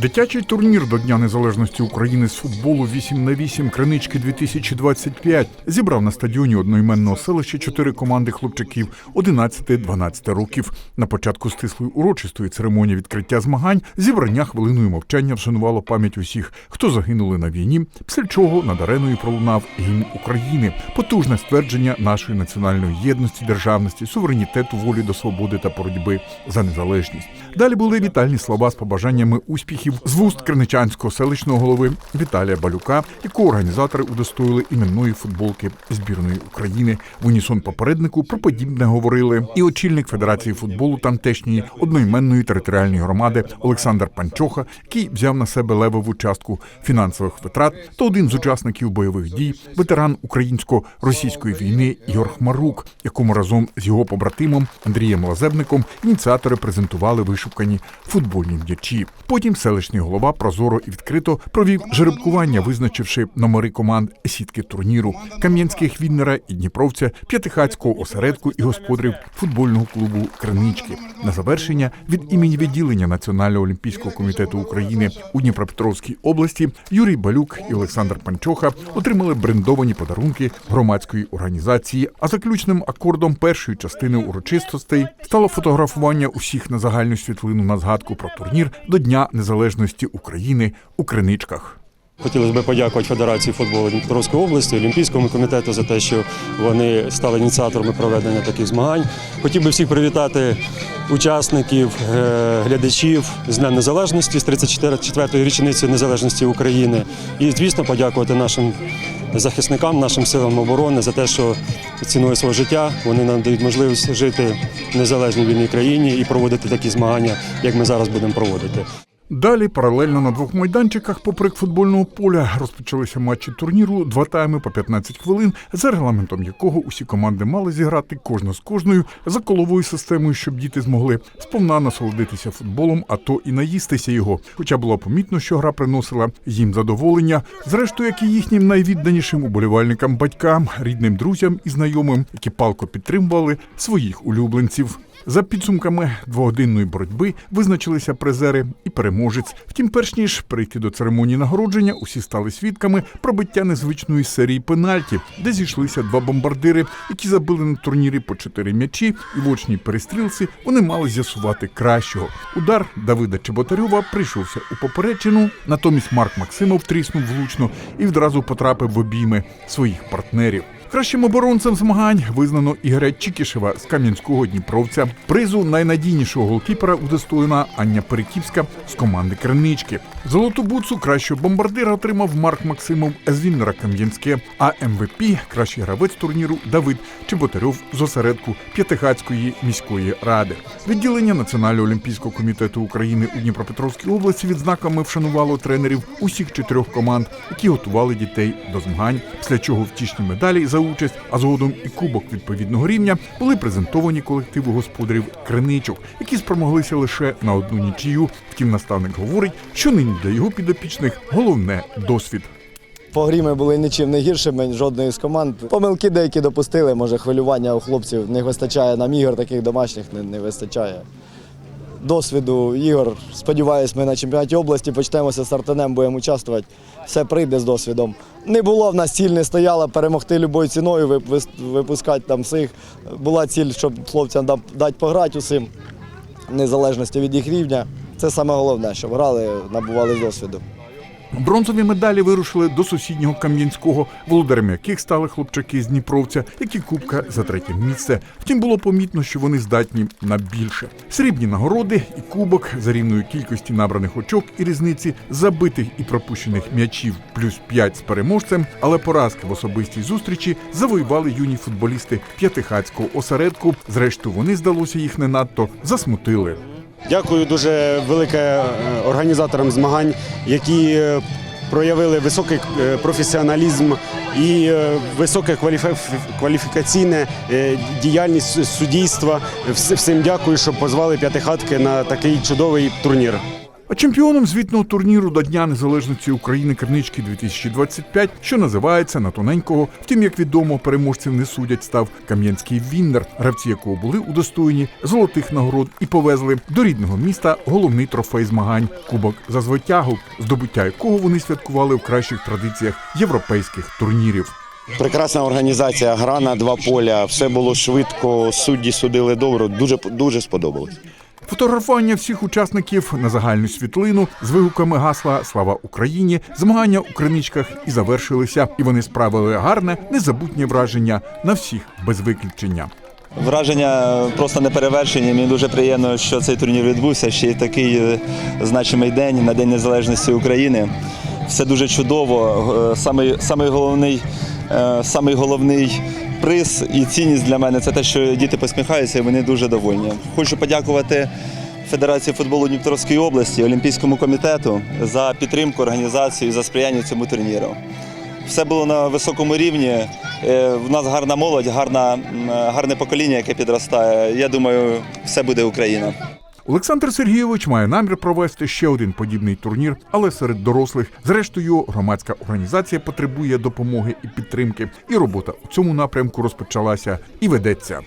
Дитячий турнір до Дня Незалежності України з футболу 8 на 8 Кринички 2025 зібрав на стадіоні одноіменного селища чотири команди хлопчаків 11-12 років. На початку стислої урочистої церемонії відкриття змагань зібрання хвилиною мовчання вшанувало пам'ять усіх, хто загинули на війні, після чого над ареною пролунав гімн України, потужне ствердження нашої національної єдності, державності, суверенітету, волі до свободи та боротьби за незалежність. Далі були вітальні слова з побажаннями успіхів з вуст криничанського селищного голови Віталія Балюка, якого організатори удостоїли іменної футболки збірної України. В унісон попереднику про подібне говорили і очільник Федерації футболу тамтешньої одноіменної територіальної громади Олександр Панчоха, який взяв на себе левову частку фінансових витрат, та один з учасників бойових дій, ветеран українсько-російської війни Ігор Хмарук, якому разом з його побратимом Андрієм Лазебником ініціатори презентували вишукані футбольні м'ячі. Потім селищний голова прозоро і відкрито провів жеребкування, визначивши номери команд сітки турніру Кам'янських Віннера і Дніпровця, П'ятихацького осередку і господарів футбольного клубу Кринички. На завершення від імені відділення Національного олімпійського комітету України у Дніпропетровській області Юрій Балюк і Олександр Панчоха отримали брендовані подарунки громадської організації. А заключним акордом першої частини урочистостей стало фотографування усіх на загальну світлину на згадку про турнір до Дня Незалежності України у Криничках. Хотілося б подякувати Федерації футболу Дніпровської області, Олімпійському комітету за те, що вони стали ініціаторами проведення таких змагань. Хотів би всіх привітати учасників, е, глядачів з Днем Незалежності, з 34-ї річниці незалежності України. І, звісно, подякувати нашим захисникам, нашим силам оборони за те, що ціною свого життя вони нам дають можливість жити в незалежній вільній країні і проводити такі змагання, як ми зараз будемо проводити. Далі паралельно на двох майданчиках попри футбольного поля розпочалися матчі турніру, два тайми по 15 хвилин, за регламентом якого усі команди мали зіграти кожна з кожною за коловою системою, щоб діти змогли сповна насолодитися футболом, а то і наїстися його. Хоча було помітно, що гра приносила їм задоволення, зрештою, як і їхнім найвідданішим уболівальникам, батькам, рідним друзям і знайомим, які палко підтримували своїх улюбленців. За підсумками двогодинної боротьби визначилися призери і переможець. Втім, перш ніж перейти до церемонії нагородження, усі стали свідками пробиття незвичної серії пенальті, де зійшлися два бомбардири, які забили на турнірі по чотири м'ячі, і в очній перестрілці вони мали з'ясувати кращого. Удар Давида Чеботарьова прийшовся у поперечину. Натомість Марк Максимов тріснув влучно і відразу потрапив в обійми своїх партнерів. Кращим оборонцем змагань визнано Ігоря Чікішева з Кам'янського Дніпровця. Призу найнадійнішого голкіпера удостоєна Аня Перекіпська з команди Кринички. Золоту буцу кращого бомбардира отримав Марк Максимов з Віннера Кам'янське, а МВП – кращий гравець турніру Давид Чеботарьов з осередку П'ятихацької міської ради. Відділення Національного олімпійського комітету України у Дніпропетровській області відзнаками вшанувало тренерів усіх чотирьох команд, які готували дітей до змагань, після чого втішні медалі за участь, а згодом і кубок відповідного рівня були презентовані колективу господарів криничок, які спромоглися лише на одну нічию. Втім, наставник говорить, що нині для його підопічних головне досвід. По грі ми були нічим не гіршими жодної з команд. Помилки деякі допустили, може хвилювання у хлопців не вистачає нам ігор, таких домашніх не, не вистачає. Досвіду ігор. Сподіваюсь, ми на чемпіонаті області почнемося з Артенем, будемо участвувати. Все прийде з досвідом. Не було в нас ціль, не стояла перемогти любою ціною, випускати там всіх. Була ціль, щоб хлопцям дати пограти усім, незалежності від їх рівня. Це саме головне, щоб грали, набували досвіду. Бронзові медалі вирушили до сусіднього Кам'янського, володарями яких стали хлопчаки з Дніпровця, які кубка за третє місце. Втім, було помітно, що вони здатні на більше. Срібні нагороди і кубок за рівною кількості набраних очок і різниці забитих і пропущених м'ячів плюс 5 з переможцем, але поразки в особистій зустрічі завоювали юні футболісти п'ятихацького осередку. Зрештою, вони здалося їх не надто засмутили. Дякую дуже велике е, організаторам змагань, які е, проявили високий е, професіоналізм і високе кваліфі- кваліфікаційне діяльність суддійства. Всім дякую, що позвали п'ятихатки на такий чудовий турнір. А чемпіоном звітного турніру до Дня Незалежності України Кернички 2025, що називається на тоненького. Втім, як відомо, переможців не судять, став Кам'янський Віннер, гравці якого були удостоєні золотих нагород і повезли до рідного міста головний трофей змагань Кубок за звитягу, здобуття якого вони святкували в кращих традиціях європейських турнірів. Прекрасна організація, гра на два поля, все було швидко, судді судили добре, дуже дуже сподобалось. Фотографування всіх учасників на загальну світлину з вигуками гасла Слава Україні змагання у криничках і завершилися, і вони справили гарне, незабутнє враження на всіх без виключення. Враження просто неперевершені. Мені дуже приємно, що цей турнір відбувся. Ще й такий е, значимий день на День Незалежності України. Все дуже чудово. Е, Самий, самий, головний, самий головний приз і цінність для мене це те, що діти посміхаються і вони дуже довольні. Хочу подякувати Федерації футболу Дніпровської області, Олімпійському комітету за підтримку організацію і за сприяння цьому турніру. Все було на високому рівні. Е, В нас гарна молодь, гарне покоління, яке підростає. Я думаю, все буде Україна. Олександр Сергійович має намір провести ще один подібний турнір, але серед дорослих. Зрештою, громадська організація потребує допомоги і підтримки, і робота у цьому напрямку розпочалася і ведеться.